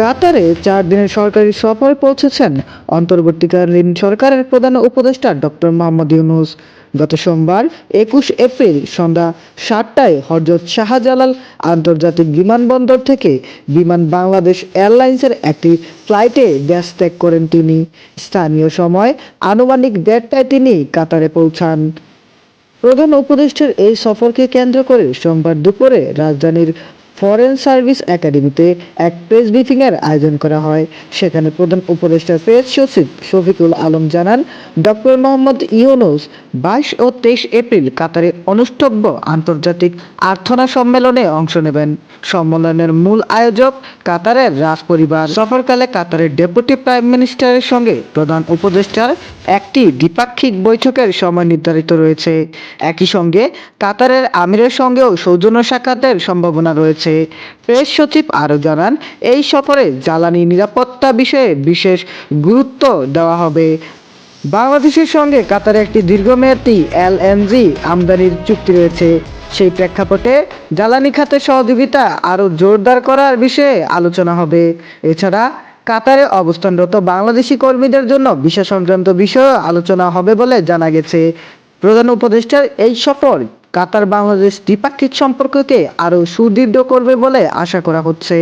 কাতারে চার দিনের সরকারি সফরে পৌঁছেছেন অন্তর্বর্তীকালীন সরকারের প্রধান উপদেষ্টা ডক্টর মোহাম্মদ ইউনুস। গত সোমবার একুশ এপ্রিল সন্ধ্যা সাতটায় হজরত শাহজালাল আন্তর্জাতিক বিমানবন্দর থেকে বিমান বাংলাদেশ এয়ারলাইন্সের একটি ফ্লাইটে দেশ ত্যাগ করেন তিনি। স্থানীয় সময় আনুমানিক দেড়টায় তিনি কাতারে পৌঁছান। প্রধান উপদেষ্টার এই সফরকে কেন্দ্র করে সোমবার দুপুরে রাজধানীর ফরেন সার্ভিস একাডেমিতে এক প্রেস ব্রিফিং এর আয়োজন করা হয়। সেখানে প্রধান উপদেষ্টা প্রেস সচিব শফিকুল আলম জানান, ডক্টর মোহাম্মদ ইউনুস বাইশ ও তেইশ এপ্রিল কাতারে অনুষ্ঠব্য আন্তর্জাতিক আর্থনা সম্মেলনে অংশ নেবেন। সম্মেলনের মূল আয়োজক কাতারের রাজ পরিবার সফরকালে কাতারের ডেপুটি প্রাইম মিনিস্টারের সঙ্গে প্রধান উপদেষ্টার একটি দ্বিপাক্ষিক বৈঠকের সময় নির্ধারিত রয়েছে। একই সঙ্গে কাতারের আমিরের সঙ্গেও সৌজন্য সাক্ষাতের সম্ভাবনা রয়েছে। প্রেস সচিব আরও জানান, এই সফরে জ্বালানি নিরাপত্তা বিষয়ে বিশেষ গুরুত্ব দেওয়া হবে। বাংলাদেশের সঙ্গে কাতারে একটি দীর্ঘমেয়াদী এলএনজি আমদানির চুক্তি রয়েছে। সেই প্রেক্ষাপটে জ্বালানি খাতে সহযোগিতা আরও জোরদার করার বিষয়ে আলোচনা হবে। এছাড়া কাতারে অবস্থানরত বাংলাদেশি কর্মীদের জন্য ভিসা সংক্রান্ত বিষয়েও আলোচনা হবে বলে জানা গেছে। প্রধান উপদেষ্টার এই সফর কাতার বাংলাদেশ দ্বিপাক্ষিক সম্পর্ককে আরও সুদৃঢ় করবে বলে আশা করা হচ্ছে।